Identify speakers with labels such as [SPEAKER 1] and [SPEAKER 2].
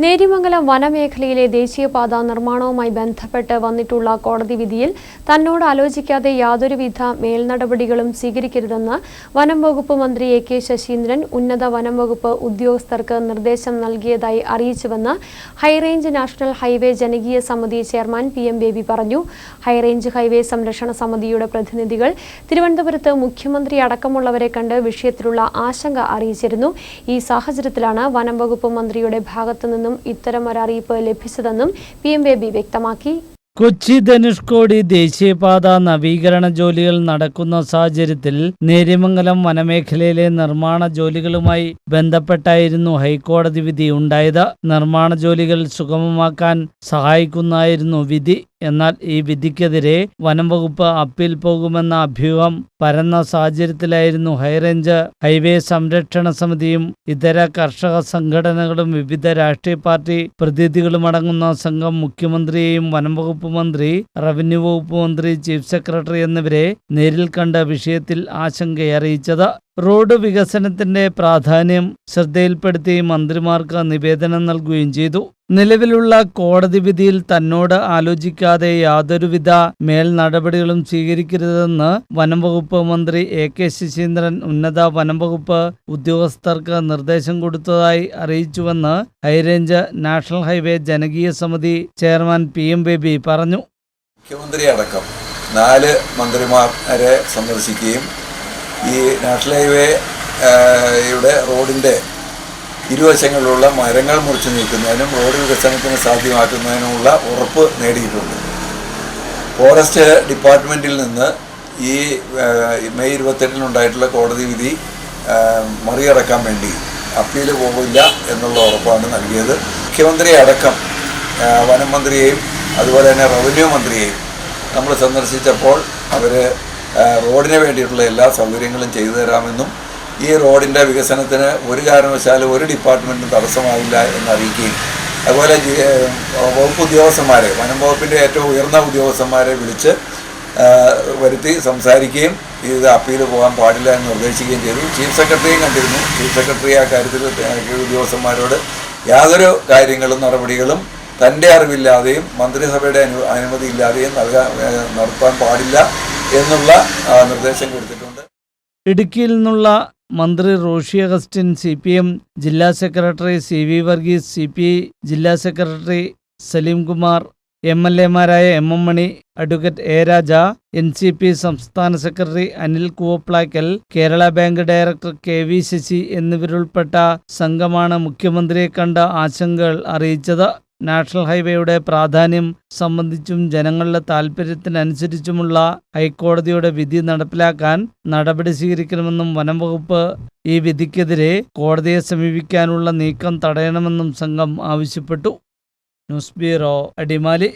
[SPEAKER 1] നേര്യമംഗലം വനമേഖലയിലെ ദേശീയപാത നിർമ്മാണവുമായി ബന്ധപ്പെട്ട് വന്നിട്ടുള്ള കോടതി വിധിയിൽ തന്നോട് ആലോചിക്കാതെ യാതൊരുവിധ മേൽനടപടികളും സ്വീകരിക്കരുതെന്ന് വനം വകുപ്പ് മന്ത്രി എ കെ ശശീന്ദ്രൻ ഉന്നത വനം വകുപ്പ് ഉദ്യോഗസ്ഥർക്ക് നിർദ്ദേശം നൽകിയതായി അറിയിച്ചുവെന്ന് ഹൈറേഞ്ച് നാഷണൽ ഹൈവേ ജനകീയ സമിതി ചെയർമാൻ പി എം ബേബി പറഞ്ഞു. ഹൈറേഞ്ച് ഹൈവേ സംരക്ഷണ സമിതിയുടെ പ്രതിനിധികൾ തിരുവനന്തപുരത്ത് മുഖ്യമന്ത്രി അടക്കമുള്ളവരെ കണ്ട് വിഷയത്തിലുള്ള ആശങ്ക അറിയിച്ചിരുന്നു. ഈ സാഹചര്യത്തിലാണ് വനം വകുപ്പ് മന്ത്രിയുടെ ഭാഗത്തു നിന്നും ഇത്തരം ഒരറിയിപ്പ് ലഭിച്ചതെന്നും പി എം ബേബി വ്യക്തമാക്കി.
[SPEAKER 2] കൊച്ചി ധനുഷ്കോടി ദേശീയപാത നവീകരണ ജോലികൾ നടക്കുന്ന സാഹചര്യത്തിൽ നേര്യമംഗലം വനമേഖലയിലെ നിർമ്മാണ ജോലികളുമായി ബന്ധപ്പെട്ടായിരുന്നു ഹൈക്കോടതി വിധി ഉണ്ടായത്. നിർമ്മാണ ജോലികൾ സുഗമമാക്കാൻ സഹായിക്കുന്നതായിരുന്നു വിധി. എന്നാൽ ഈ വിധിക്കെതിരെ വനം വകുപ്പ് അപ്പീൽ പോകുമെന്ന അഭ്യൂഹം പരന്ന സാഹചര്യത്തിലായിരുന്നു ഹൈറേഞ്ച് ഹൈവേ സംരക്ഷണ സമിതിയും ഇതര കർഷക സംഘടനകളും വിവിധ രാഷ്ട്രീയ പാർട്ടി പ്രതിനിധികളുമടങ്ങുന്ന സംഘം മുഖ്യമന്ത്രിയെയും വനം വകുപ്പ് മന്ത്രി റവന്യൂ വകുപ്പ് മന്ത്രി ചീഫ് സെക്രട്ടറി എന്നിവരെ നേരിൽ കണ്ട വിഷയത്തിൽ ആശങ്കയറിയിച്ചത്. റോഡ് വികസനത്തിന്റെ പ്രാധാന്യം ശ്രദ്ധയിൽപ്പെടുത്തി മന്ത്രിമാർക്ക് നിവേദനം നൽകുകയും ചെയ്തു. നിലവിലുള്ള കോടതി വിധിയിൽ തന്നോട് ആലോചിക്കാതെ യാതൊരുവിധ മേൽ നടപടികളും സ്വീകരിക്കരുതെന്ന് വനംവകുപ്പ് മന്ത്രി എ കെ ശശീന്ദ്രൻ ഉന്നത വനംവകുപ്പ് ഉദ്യോഗസ്ഥർക്ക് നിർദ്ദേശം കൊടുത്തതായി അറിയിച്ചുവെന്ന് ഹൈറേഞ്ച് നാഷണൽ ഹൈവേ ജനകീയ സമിതി ചെയർമാൻ പി എം ബേബി പറഞ്ഞു.
[SPEAKER 3] മുഖ്യമന്ത്രി അടക്കം നാല് മന്ത്രിമാരെ സന്ദർശിക്കുകയും ഈ നാഷണൽ ഹൈവേ യുടെ റോഡിന്റെ ഇരുവശങ്ങളിലുള്ള മരങ്ങൾ മുറിച്ചു നീക്കുന്നതിനും റോഡ് വികസനത്തിന് സാധ്യമാക്കുന്നതിനുമുള്ള ഉറപ്പ് നേടിയിട്ടുണ്ട്. ഫോറസ്റ്റ് ഡിപ്പാർട്ട്മെന്റിൽ നിന്ന് ഈ മെയ് ഇരുപത്തെട്ടിനുണ്ടായിട്ടുള്ള കോടതി വിധി മറികടക്കാൻ വേണ്ടി അപ്പീൽ പോകില്ല എന്നുള്ള ഉറപ്പാണ് നൽകിയത്. മുഖ്യമന്ത്രി അടക്കം വനം മന്ത്രിയെയും അതുപോലെ തന്നെ റവന്യൂ മന്ത്രിയെയും നമ്മൾ സന്ദർശിച്ചപ്പോൾ അവർ റോഡിന് വേണ്ടിയിട്ടുള്ള എല്ലാ സൗകര്യങ്ങളും ചെയ്തു തരാമെന്നും ഈ റോഡിന്റെ വികസനത്തിന് ഒരു കാരണവശാലും ഒരു ഡിപ്പാർട്ട്മെന്റും തടസ്സമാവില്ല എന്നറിയിക്കുകയും അതുപോലെ വകുപ്പ് ഉദ്യോഗസ്ഥന്മാരെ വനം വകുപ്പിന്റെ ഏറ്റവും ഉയർന്ന ഉദ്യോഗസ്ഥന്മാരെ വിളിച്ച് വരുത്തി സംസാരിക്കുകയും ഇത് അപ്പീൽ പോകാൻ പാടില്ല എന്ന് നിർദ്ദേശിക്കുകയും ചെയ്തു. ചീഫ് സെക്രട്ടറിയും കണ്ടിരുന്നു. ചീഫ് സെക്രട്ടറി ആ കാര്യത്തിൽ ഉദ്യോഗസ്ഥന്മാരോട് യാതൊരു കാര്യങ്ങളും നടപടികളും തന്റെ അറിവില്ലാതെയും മന്ത്രിസഭയുടെ അനു അനുമതി ഇല്ലാതെയും നൽകാൻ നടത്താൻ പാടില്ല. എന്നുള്ള നിർദ്ദേശം കൊടുത്തിട്ടുണ്ട്.
[SPEAKER 2] ഇടുക്കിയിൽ നിന്നുള്ള മന്ത്രി Roshi Augustine C P M ജില്ലാ secretary C V Varghese C P I ജില്ലാ secretary Saleem Kumar M L എമാരായ M M Mani advocate A Raja N C P സംസ്ഥാന secretary Anil Koovaplakkal Kerala bank director K V Sasi എന്നിവരുൾപ്പെട്ട സംഘമാണ് മുഖ്യമന്ത്രിയെ കണ്ട ആശങ്കകൾ അറിയിച്ചത്. National ഹൈവേയുടെ പ്രാധാന്യം സംബന്ധിച്ചും ജനങ്ങളുടെ താൽപ്പര്യത്തിനനുസരിച്ചുമുള്ള ഹൈക്കോടതിയുടെ വിധി നടപ്പിലാക്കാൻ നടപടി സ്വീകരിക്കണമെന്നും വനം വകുപ്പ് ഈ വിധിക്കെതിരെ കോടതിയെ സമീപിക്കാനുള്ള നീക്കം തടയണമെന്നും സംഘം ആവശ്യപ്പെട്ടു. News bureau Adimali.